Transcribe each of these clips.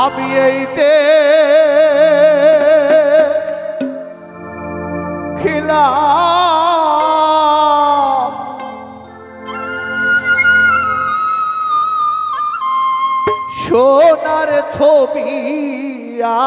আমি এই দে সোনার ছবি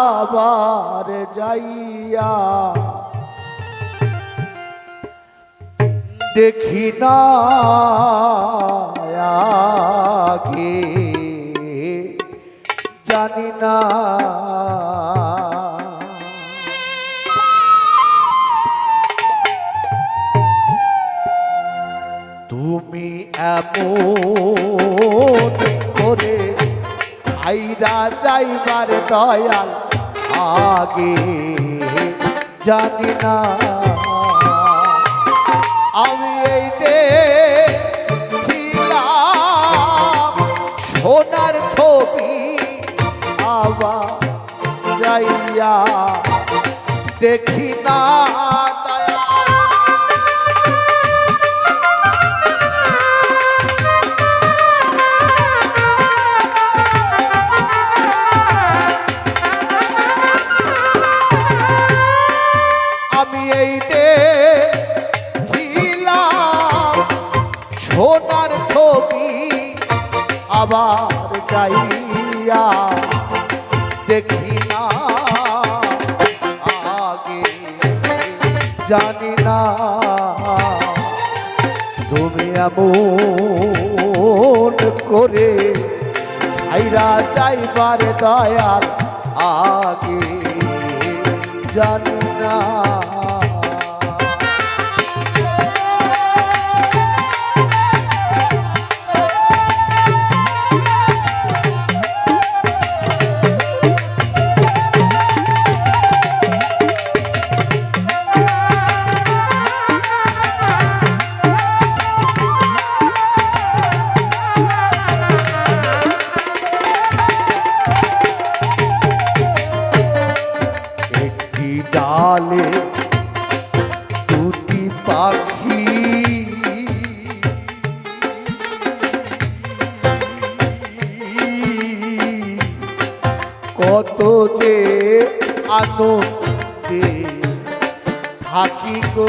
আবার যাইয়া দেখি না আগে। জানি না। তুমি এমন করে আইরা যাইবার দয়াল আগে জানি না। যাইয়া দেখি না। জানি না। তুমি এমন করে ছাইরা যাইবার দয়াল আগে জানি না। থাকি গো।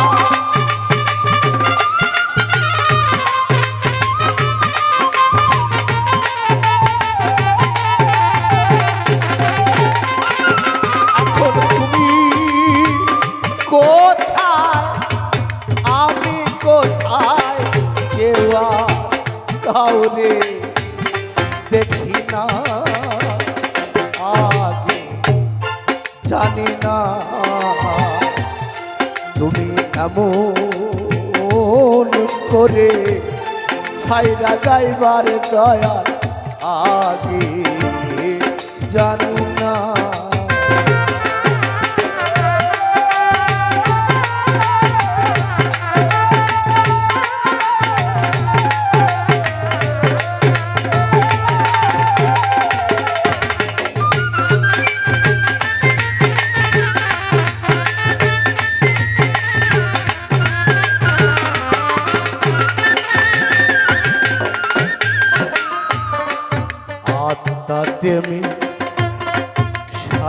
তুমি এমন করে ছাইরা যাইবার দয়া আগে জানি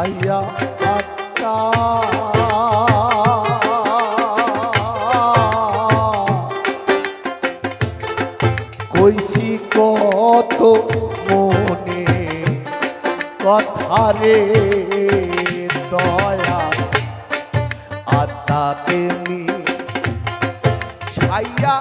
ছাইয়া আত্মা কইছি কত মনে কথারে দয়া। আত্মা তেমি ছাইয়া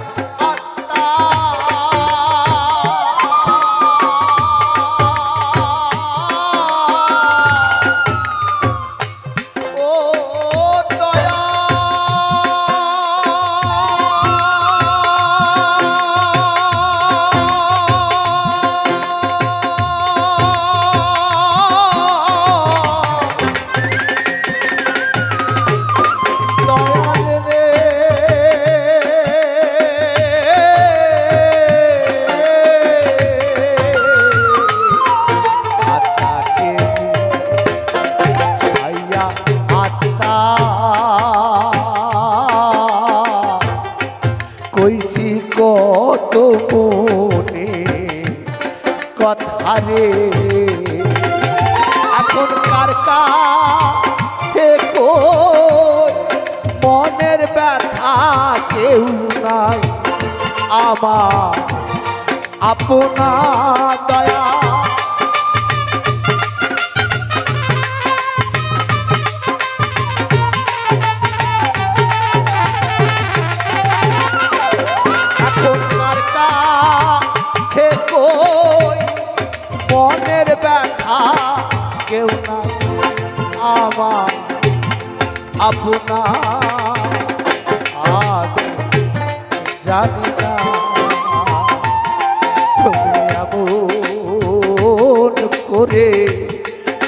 কেউ নাই। আমার আপনা দয়া। ব্যথা কেউ না আমার আপনা জানি না। এমন করে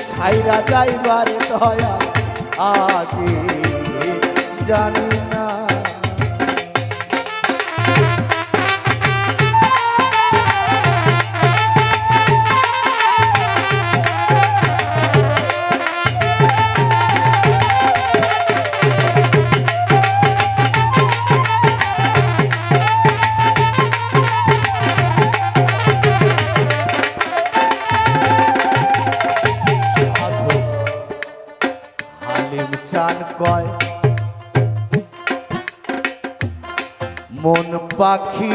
ছাইরা যাইবার দয়া আগে জানি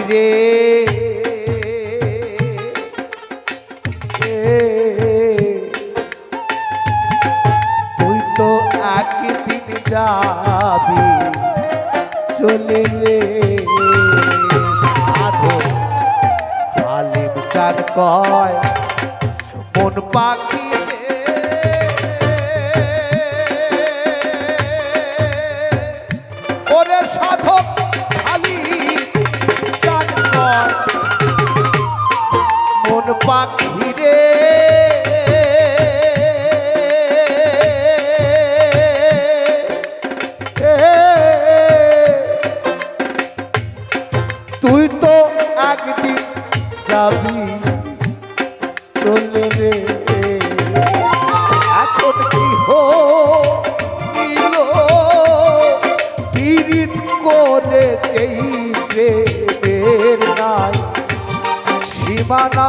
রে। তুই তো একদিন যাবি চলে রে চান কয় মন পাখি সীমানা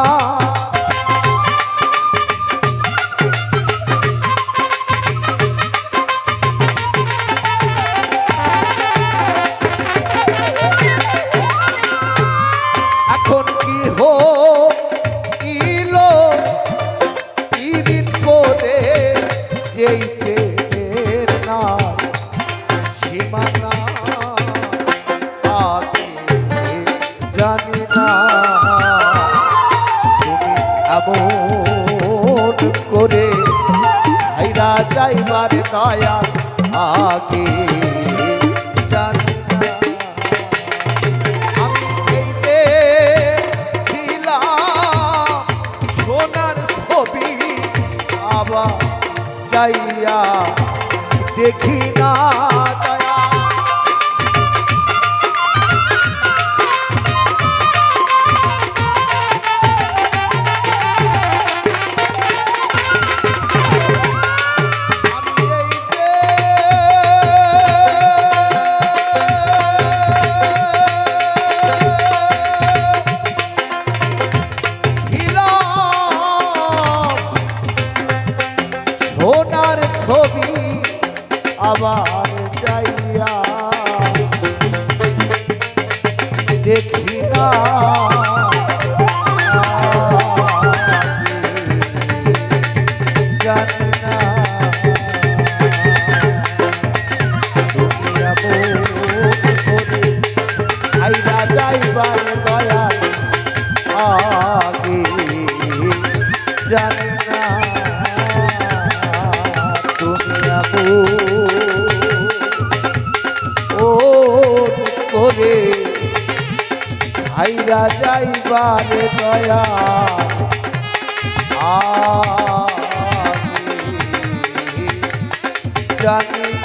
এখন কি হো ইলো পীড়িত করে যেই আবার যাইয়া দেখি না ছবি আবার যাইয়া দেখি না। আইরা যাইবার দয়া। জানি